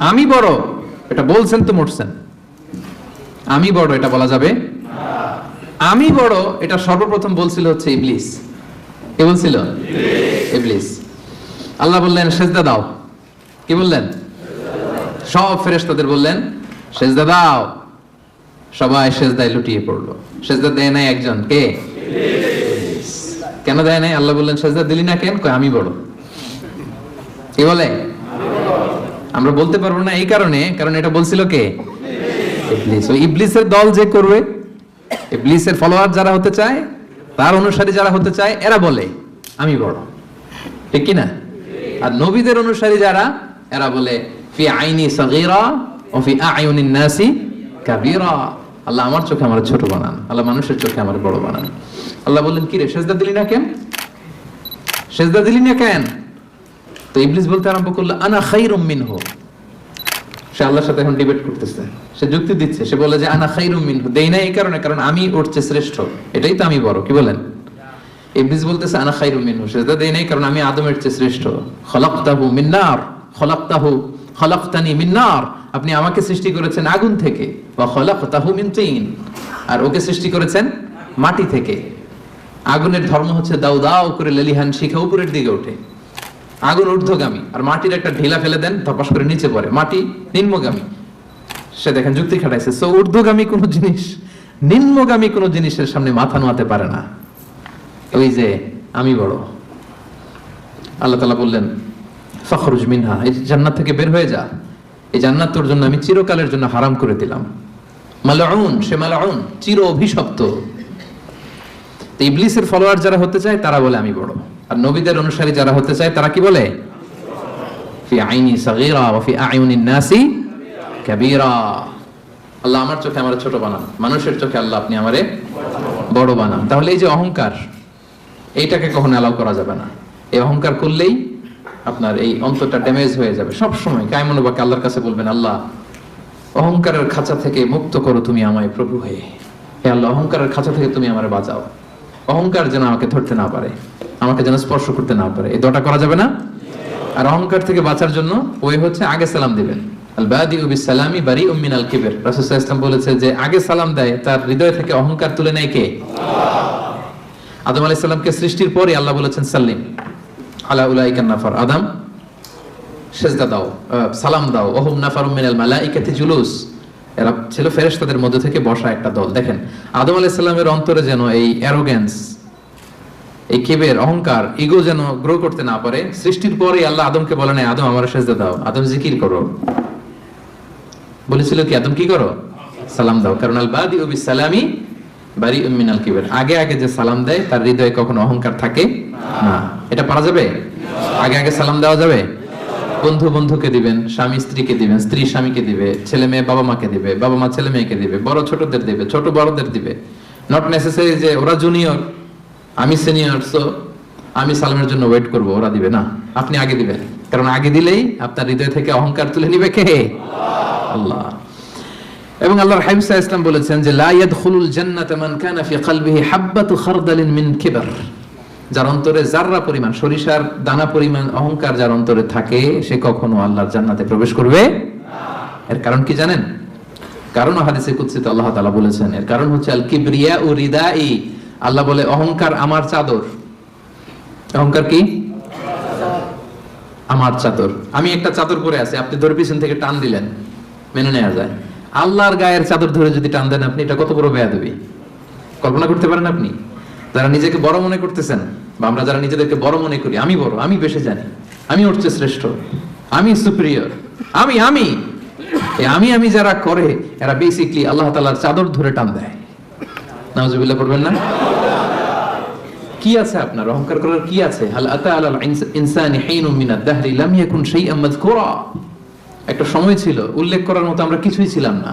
আমি বড় এটা বলছেন তো মরছেন। আমি বড় এটা বলা যাবে? আমি বড় এটা সর্বপ্রথম বলছিল হচ্ছে ইবলিস। কে বলছিল? ইবলিস। আল্লাহ বললেন সেজদা দাও। কি বললেন? সব ফেরেশতাদের বললেন সেজদা দাও। সবাই সেজদায় লুটিয়ে পড়ল। সেজদা দেয় নাই একজন কে? কেন দেয় নাই? আল্লাহ বললেন সেজদা দিলি না কেন? কয় আমি বড়। কি বলে? আমরা বলতে পারব না এই কারণে, কারণ এটা বলছিল কে? ইবলিস। ইবলিসের দল যে করবে, ইবলিসের ফলোয়ার যারা হতে চায়, তার অনুসারী যারা হতে চায়, এরা বলে, আমি বড়। ঠিক কি না আর নবীদের অনুসারী যারা, এরা বলে, ফি আইনি সগীরা ও ফি আয়ুনিন নাসি কাবীরা। আল্লাহ আমার চোখে আমার ছোট বানান, আল্লাহ মানুষের চোখে আমার বড় বানান। আল্লাহ বললেন, কি রে, সেজদা দিলি না কেন? সেজদা দিলি না কেন? তো ইবলিস বলতে আরম্ভ করল, আনা খাইরুম মিনহু। সে আল্লাহর সাথে এখন ডিবেট করতেছে। সে যুক্তি দিচ্ছে, সে বলে যে, আনা খাইরুম মিনহু। দেই না এই কারণে, কারণ আমি ওর চেয়ে শ্রেষ্ঠ। এটাই তো আমি বড়, কি বলেন? ইবলিস বলতেছে, আনা দেই কারণ আমি আদমের চেয়ে শ্রেষ্ঠ। আপনি আমাকে সৃষ্টি করেছেন আগুন থেকে। বা খলাকতাহু মিন তিন। আর ওকে সৃষ্টি করেছেন মাটি থেকে। আগুনের ধর্ম হচ্ছে দাউ করে লেলিহান শিখা উপরের দিকে ওঠে। আগুন ঊর্ধ্বগামী আর মাটির একটা ঢিলা ফেলে দেন, ধপাস করে নিচে পড়ে। মাটি নিম্নগামী। সে দেখেন যুক্তি খাটাইছে। সো ঊর্ধ্বগামী কোনো জিনিস, নিম্নগামী কোনো জিনিসের সামনে মাথা নোয়াতে পারে না। ওই যে আমি বড়। আল্লাহ তালা বললেন, ফখরুজ মিনহা। এই জান্নাত থেকে বের হয়ে যা। এই জান্নাত তোর জন্য আমি চিরকালের জন্য হারাম করে দিলাম। মালাউন, সে মালাউন, চির অভিশপ্ত। ইবলিসের ফলোয়ার যারা হতে চায়, তারা বলে, আমি বড়। আর নবীদের অনুসারী যারা হতে চায়, তারা কি বলে? আল্লাহ আমার চোখে আমার ছোট বানান। মানুষের চোখে আল্লাহ আপনি বড় বানান। তাহলে এই যে অহংকার, এইটাকে কখনো অ্যালাউ করা যাবে না। এই অহংকার করলেই আপনার এই অন্তরটা ড্যামেজ হয়ে যাবে। সব সময় কায়মনোবাকে আল্লাহর কাছে বলবেন, আল্লাহ, অহংকারের খাঁচা থেকে মুক্ত করো তুমি আমায় প্রভু হয়ে। হে আল্লাহ, অহংকারের খাঁচা থেকে তুমি আমারে বাঁচাও। অহংকার যেন আমাকে ধরতে না পারে, আমাকে যেন স্পর্শ করতে না পারে। এই দোয়াটা করা যাবে না? আর অহংকার থেকে বাঁচার জন্য ওই হচ্ছে আগে সালাম দিবেন। যে, আগে সালাম দেয়, তার হৃদয় থেকে অহংকার তুলে নেয় কে? আদম আলাইহিস সালামকে সৃষ্টির আল্লাহ বলেছেন, সাল্লিম। নাফার। দাও সালাম দাও। ওহুম মালাইকাতি জুলুস। এরা ছিল ফেরেশতাদের মধ্যে থেকে বসা একটা দল। দেখেন, আদম আলাইহিস সালামের অন্তরে যেন এই অ্যারোগ্যান্স এই কেবের অহংকার ইগো যেন গ্রো করতে না পারে, সৃষ্টির পরে আল্লাহ আদমকে বলে নাই, আদম, আমার সেজদা দাও। আদম, জিকির করো। বলেছিল কি, আদম, কি করো? সালাম দাও। কারণ আল বাদি উবি সালামি বারি মিনাল কিবের। আগে আগে যে সালাম দেয়, তার হৃদয়ে কখনো অহংকার থাকে না। এটা পারা যাবে? আগে আগে সালাম দেওয়া যাবে? বন্ধু বন্ধুকে দিবেন, স্বামী স্ত্রীকে দিবেন, স্ত্রী স্বামীকে দিবে, ছেলে মেয়ে বাবা মাকে দিবে, বাবা মা ছেলে মেয়েকে দিবে, বড় ছোটদের দিবে, ছোট বড়দের দিবে। নট নেসেসারি যে ওরা জুনিয়র আমি সিনিয়র সো আমি সালামের জন্য ওয়েট করব, ওরা দিবে না। আপনি আগে দিবেন। কারণ আগে দিলেই আপনার হৃদয় থেকে অহংকার তুলে নিবে কে? আল্লাহ। এবং আল্লাহর আলাইহি ইসলাম বলেছেন যে, লা ইয়াদখুলুল জান্নাতা মান কানা ফি কলবিহি হাব্বাতু খারদালিন মিন কিবার। যার অন্তরে জাররা পরিমাণ সরিষার দানা পরিমাণ অহংকার যার অন্তরে থাকে, সে কখনো আল্লাহর জান্নাতে প্রবেশ করবে এর কারণ কি জানেন? কারণ হাদিসে কুদসিতে আল্লাহ তাআলা বলেছেন, এর কারণ হচ্ছে আল কিবরিয়া ও রিদাই। আল্লাহ বলে, অহংকার আমার চাদর। অহংকার কি? আমার চাদর। আমি একটা চাদর পরে আছি, আপনি ধরে পিছন থেকে টান দিলেন, মেনে নেওয়া যায়। আল্লাহর গায়ের চাদর ধরে যদি টান দেন, আপনি এটা কত বড় বেয়া বেয়াদবি? কল্পনা করতে পারেন আপনি? যারা নিজেকে বড় মনে করতেছেন বা আমরা যারা নিজেদেরকে বড় মনে করি, আমি বড়, আমি বেশি জানি, আমি হচ্ছে শ্রেষ্ঠ, আমি সুপ্রিয়র আমি আমি। আমি আমি যারা করে, এরা বেসিকলি আল্লাহ তাআলার চাদর ধরে টান দেয়। নাউজুবিল্লাহ পড়বেন না? কি আছে আপনার? অহংকার করার কি আছে? হাল আতা আলাল ইনসানি দাহরি লাম ইয়াকুন একটা সময় ছিল, উল্লেখ করার মতো আমরা কিছুই ছিলাম না।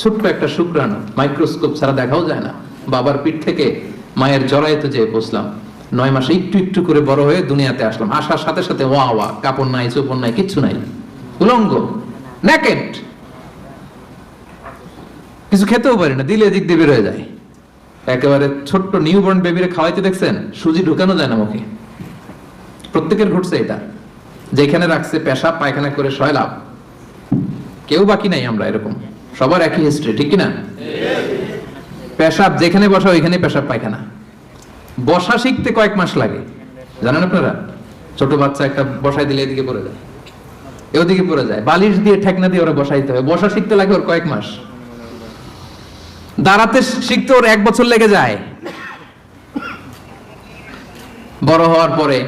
ছোট্ট একটা শুক্রাণু মাইক্রোস্কোপ ছাড়া দেখাও যায় না। বাবার পিঠ থেকে মায়ের জরায়ুতে যেয়ে বসলাম। নয় মাসে একটু একটু করে বড় হয়ে দুনিয়াতে আসলাম। আসার সাথে সাথে ওয়া ওয়া কাপড় নাই চোপড় নাই কিচ্ছু নাই। উলঙ্গ নেকেট কিছু খেতেও পারি না দিলে দিক দিয়ে বের হয়ে যায়। একেবারে ছোট্ট নিউবর্ন বেবিরে খাওয়াইতে দেখছেন সুজি ঢুকানো যায় না মুখে। প্রত্যেকের ঘটছে এটা। যেখানে রাখছে পেশাব পায়খানা করে শয়লাভ কেউ বাকি নাই আমরা এরকম। সবার একই হিস্ট্রি ঠিক কি না পেশাব যেখানে বসা ওইখানে পেশাব পায়খানা। বসা শিখতে কয়েক মাস লাগে। জানেন আপনারা? ছোট বাচ্চা একটা বসাই দিলে এদিকে পড়ে যায়। এ ওদিকে পড়ে যায়। বালিশ দিয়ে ঠেকনা দিয়ে ওরা বসাইতে হবে বসা শিখতে লাগে ওর কয়েক মাস। দাঁড়াতে শিখতে ওর এক বছর লেগে যায়। বড় হওয়ার পরে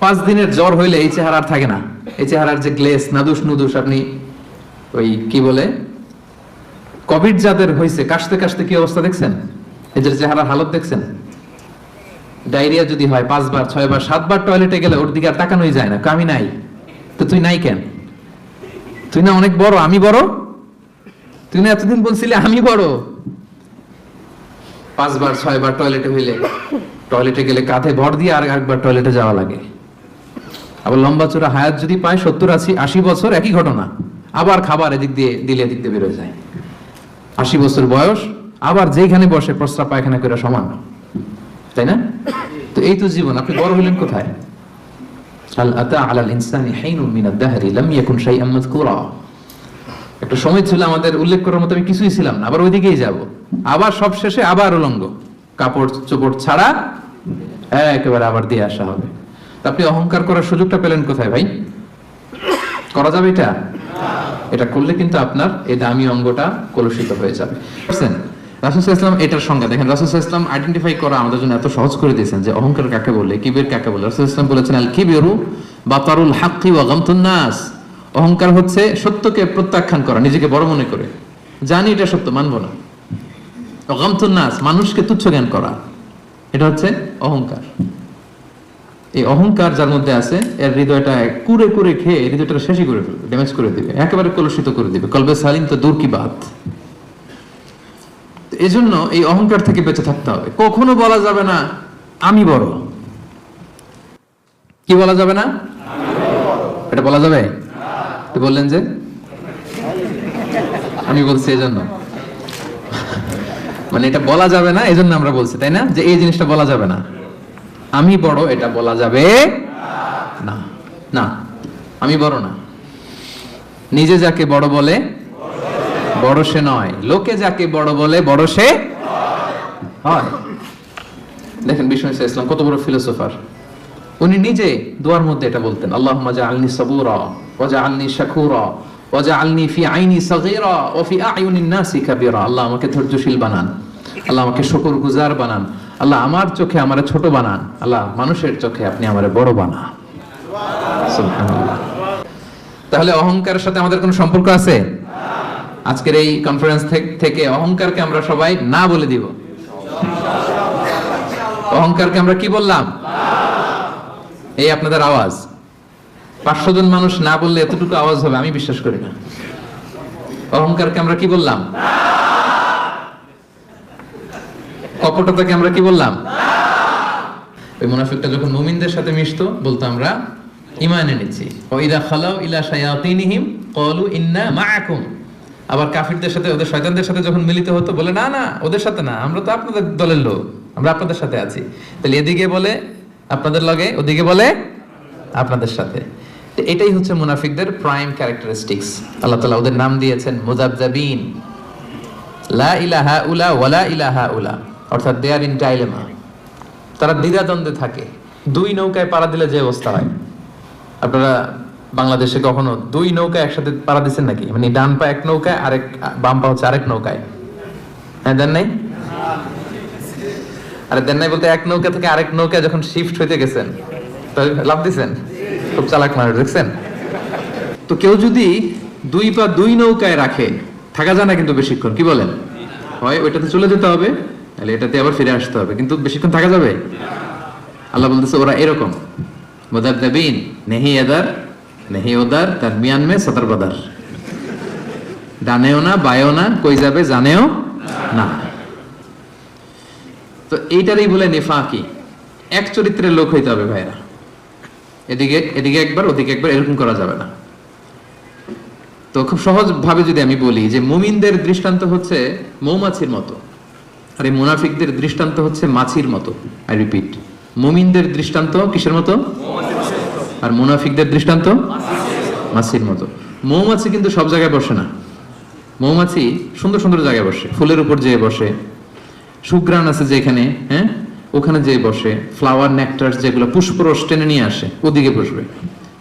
পাঁচ দিনের জ্বর হইলে এই চেহারা আর থাকে না। এই চেহারার যে গ্লেস, নাদুস নুদুস, আপনি ওই কি বলে? কোভিড যাদের হয়েছে কাশতে কাশতে কি অবস্থা দেখছেন? এদের চেহারার হালত দেখছেন? ডায়রিয়া যদি হয় পাঁচবার, ছয়বার, সাতবার টয়লেটে গেলে ওর দিকে আর তাকানোই যায় না। আমি নাই। তো তুই নাই কেন? তুই না অনেক বড়, আমি বড়? তুই না এতদিন বলছিলে আমি বড়? পাঁচবার, ছয়বার টয়লেটে হইলে টয়লেটে গেলে কাঁধে ভর দিয়ে আর একবার টয়লেটে যাওয়া লাগে। আবার লম্বা চূড়া হায়াত যদি পায়, সত্তর, আশি আশি বছর একই ঘটনা। আবার খাবার এদিক দিয়ে দিলে এদিক দিয়ে বেরোয় যায়। আশি বছর বয়স আবার যেখানে বসে প্রস্রাব পায়খানা করে সমান, তাই না? তো এই তো জীবন, আপনি বড় হলেন কোথায়? আল আতা আলাল ইনসানি একটা সময় ছিল আমাদের উল্লেখ করার মতো আমি কিছুই ছিলাম না, আবার ওইদিকেই যাব। আবার সব শেষে আবার উলঙ্গ। কাপড় চোপড় ছাড়া একেবারে আবার দিয়ে আসা হবে। আপনি অহংকার করার সুযোগটা পেলেন কোথায় ভাই? করা যাবে এটা? এটা করলে কিন্তু আপনার এই দামি অঙ্গটা কলুষিত হয়ে যাবে। বুঝছেন? ইসলাম এটার সঙ্গে দেখেন, রাসুল ইসলাম আইডেন্টিফাই করা আমাদের জন্য এত সহজ করে দিয়েছেন যে অহংকার কাকে বলে, কিবের কাকে বলে। রাসুল ইসলাম বলেছেন আল হাক্কি অহংকার হচ্ছে সত্যকে প্রত্যাখ্যান করা, নিজেকে বড় মনে করে। জানি এটা সত্য, মানবো না। গামতুন নাস, মানুষকে তুচ্ছ জ্ঞান করা, এটা হচ্ছে অহংকার। এই অহংকার যার মধ্যে আছে, এর হৃদয়টা কুরে কুরে খেয়ে, হৃদয়টা শেষই করে ফেলবে ড্যামেজ করে দিবে, একেবারে কলুষিত করে দিবে। কলবে সালিম তো দূর কি তো এজন্য এই অহংকার থেকে বেঁচে থাকতে হবে। কখনো বলা যাবে না, আমি বড়। কি বলা যাবে না? এটা বলা যাবে? বললেন যে, আমি বলছি এজন্য। মানে এটা বলা যাবে না, এজন্য আমরা বলছি, তাই না? যে এই জিনিসটা বলা যাবে না। আমি বড়, এটা বলা যাবে না। না, আমি বড় না। নিজে যাকে বড় বলে বড় সে নয়। লোকে যাকে বড় বলে, বড় সে হয়। দেখেন বিষ্ণু ইসলাম কত বড় ফিলোসোফার উনি নিজে দোয়ার মধ্যে এটা বলতেন আল্লাহ মাজা আলনি সবুরা ওজা আলনি শাকুরা ওজা আলনি ফি আইনি সগীরা ও ফি আয়ুনিন নাসি কাবীরা। আল্লাহ আমাকে ধৈর্যশীল বানান। আল্লাহ আমাকে শুকর গুজার বানান। আল্লাহ আমার চোখে আমারে ছোট বানান। আল্লাহ মানুষের চোখে আপনি আমারে বড় বানান। তাহলে অহংকারের সাথে আমাদের কোনো সম্পর্ক আছে? আজকের এই কনফারেন্স থেকে অহংকারকে আমরা সবাই না বলে দিব। অহংকারকে আমরা কি বললাম? এই আপনাদের আওয়াজ। পাঁচশো জন মানুষ না বললে এতটুকু আওয়াজ হবে, আমি বিশ্বাস করি না। অহংকারকে আমরা কি বললাম? কপটতাকে আমরা কি বললাম? ওই মুনাফিকটা যখন মুমিনদের সাথে মিশতো, বলতো আমরা ইমানে নিচ্ছি ওইদা খালাও ইলা শায়াতিনিহিম, ক্বালু ইন্না মাআকুম। আবার কাফিরদের সাথে, ওদের শয়তানদের সাথে যখন মিলিত হতো, বলে, না না, ওদের সাথে না, আমরা তো আপনাদের দলের লোক, আমরা আপনাদের সাথে আছি। তাহলে এদিকে বলে, আপনাদের লগে, ওদিকে বলে, আপনাদের সাথে। এটাই হচ্ছে মুনাফিকদের প্রাইম ক্যারেক্টারিস্টিক্স আল্লাহ তালা ওদের নাম দিয়েছেন মুজাবজাবিন লা ইলাহা উলা ওয়ালা ইলাহা উলা, অর্থাৎ দে আর ইন ডাইলেমা তারা দ্বিধাদ্বন্দ্বে থাকে। দুই নৌকায় পাড়া দিলে যে অবস্থা হয়। আপনারা বাংলাদেশে কখনো দুই নৌকা একসাথে পাড়া দিচ্ছেন নাকি? মানে ডান পা এক নৌকায়, আরেক, বাম পা হচ্ছে আরেক নৌকায়। হ্যাঁ দেন নাই? আরে দেন নাই বলতে এক নৌকা থেকে আরেক নৌকা যখন শিফট হইতে গেছেন লাভ দিছেন? খুব চালাক মানুষ, দেখছেন? তো কেউ যদি দুই পা দুই নৌকায় রাখে, থাকা যায় না কিন্তু বেশিক্ষণ, কি বলেন? হয়, ওইটাতে চলে যেতে হবে তাহলে এটাতে আবার ফিরে আসতে হবে, কিন্তু বেশিক্ষণ থাকা যাবে? আল্লাহ বলতেছে, ওরা এরকম। মুদাবদাবিন নেহি এদার নেহি ওদার তার মিয়ান মে সতর বাদার। ডানেও না, বায়েও না, কই যাবে জানেও না। তো এইটারই বলে নেফাকি। এক চরিত্রের লোক হইতে হবে ভাইরা। এদিকে এদিকে একবার, ওদিকে একবার, এরকম করা যাবে না। তো খুব সহজ ভাবে যদি আমি বলি যে মুমিনদের দৃষ্টান্ত হচ্ছে মৌমাছির মতো, আর এই মুনাফিকদের দৃষ্টান্ত হচ্ছে মাছির মতো আই রিপিট মুমিনদের দৃষ্টান্ত কিসের মতো? আর মুনাফিকদের দৃষ্টান্ত? মাছির মতো। মৌমাছি কিন্তু সব জায়গায় বসে না। মৌমাছি সুন্দর সুন্দর জায়গায় বসে। ফুলের উপর যেয়ে বসে। সুগ্রান আছে যেখানে হ্যাঁ? ওখানে যেয়ে বসে। ফ্লাওয়ার নেকটার যেগুলো পুষ্পরস টেনে নিয়ে আসে, ওদিকে বসবে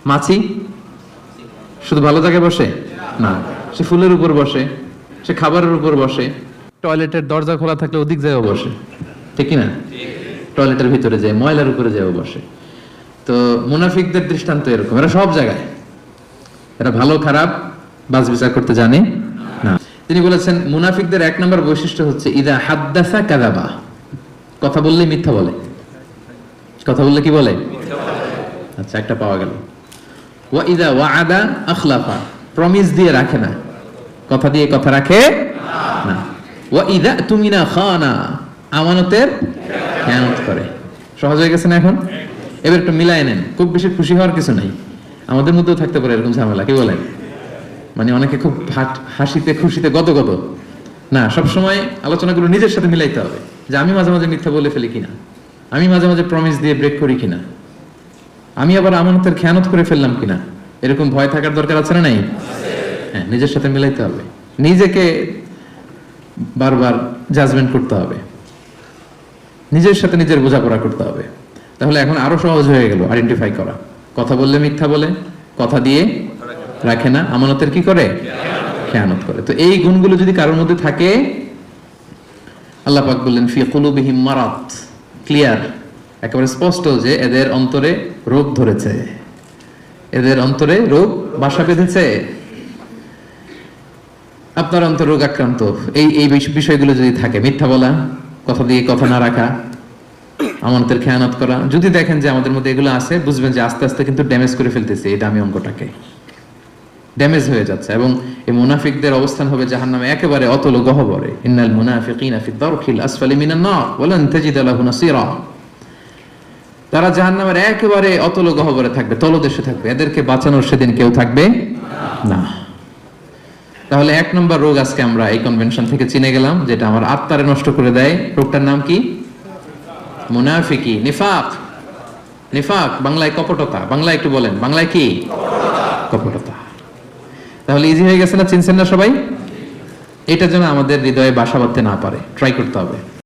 মাছি? শুধু ভালো জায়গায় বসে? না। সে ফুলের উপর বসে, সে খাবারের উপর বসে। টয়লেটের দরজা খোলা থাকলে ওদিক জায়গায় বসে। ঠিক না? টয়লেটের ভিতরে যায়, ময়লার উপরে যায় বসে। তো মুনাফিকদের দৃষ্টান্ত এরকম। এরা সব জায়গায়। এরা ভালো, খারাপ, বাজ বিচার করতে জানে না। তিনি বলেছেন, মুনাফিকদের এক নম্বর বৈশিষ্ট্য হচ্ছে, ইদা হাদ্দাসা কাদাবা কথা বললে মিথ্যা বলে। কথা বললে কি বলে? আচ্ছা একটা পাওয়া গেল। ওয়া ইদা ওয়াআদা আখলাফা। প্রমিস দিয়ে রাখে না। কথা দিয়ে কথা রাখে না। ওয়া ইদা তুমিনা খানা। আমানতের খেয়ানত করে। সহজ হয়ে গেছে না এখন? এবার একটু মিলাই নেন। খুব বেশি খুশি হওয়ার কিছু নাই। আমাদের মধ্যেও থাকতে পারে এরকম ঝামেলা, কি বলেন? মানে অনেকে খুব হাসিতে, খুশিতে গত গত। না, সবসময় আলোচনাগুলো নিজের সাথে মিলাইতে হবে যে আমি মাঝে মাঝে মিথ্যা বলে ফেলি কিনা? আমি মাঝে মাঝে প্রমিস দিয়ে ব্রেক করি কিনা? আমি আবার আমানতের খেয়ানত করে ফেললাম কিনা? এরকম ভয় থাকার দরকার আছে না নাই? হ্যাঁ নিজের সাথে মিলাইতে হবে। নিজেকে বারবার জাজমেন্ট করতে হবে। নিজের সাথে নিজের বোঝাপড়া করতে হবে। তাহলে এখন আরও সহজ হয়ে গেল আইডেন্টিফাই করা। কথা বললে মিথ্যা বলে, কথা দিয়ে রাখে না, আমানতের কি করে? খেয়ানত করে। তো এই গুণগুলো যদি কারোর মধ্যে থাকে, আল্লাহ পাক বললেন, ফি মারাত ক্লিয়ার একেবারে স্পষ্ট যে এদের অন্তরে রোগ ধরেছে। এদের অন্তরে রোগ বাসা বেঁধেছে। আপনার অন্তর রোগ আক্রান্ত। এই এই বিষ- বিষয়গুলো যদি থাকে, মিথ্যা বলা, কথা দিয়ে কথা না রাখা আমাদের খেয়ানত করা। যদি দেখেন যে আমাদের মধ্যে এগুলো আছে, বুঝবেন যে আস্তে আস্তে কিন্তু ড্যামেজ করে ফেলতেছে এই দামি অঙ্কটাকে ড্যামেজ হয়ে যাচ্ছে এবং এই মুনাফিকদের অবস্থান হবে জাহান্নামে একেবারে অতল গহবরে। ইন্নাল মুনাফিকিনা ফি দারকিল আসফালি মিনান নার ওয়ালান তাজিদ লাহু তারা জাহান্নামের একেবারে অতল গহবরে থাকবে, তলদেশে থাকবে। এদেরকে বাঁচানোর সেদিন কেউ থাকবে না। তাহলে এক নম্বর রোগ আজকে আমরা এই কনভেনশন থেকে চিনে গেলাম, যেটা আমার আত্মারে নষ্ট করে দেয়। রোগটার নাম কি? মুনাফিকি, নিফাক। নিফাক, বাংলায় কপটতা। বাংলায় একটু বলেন, বাংলায় কি? কপটতা। তাহলে ইজি হয়ে গেছে না, চিনছেন না সবাই? এটা যেন আমাদের হৃদয়ে বাসা বাঁধতে না পারে। ট্রাই করতে হবে।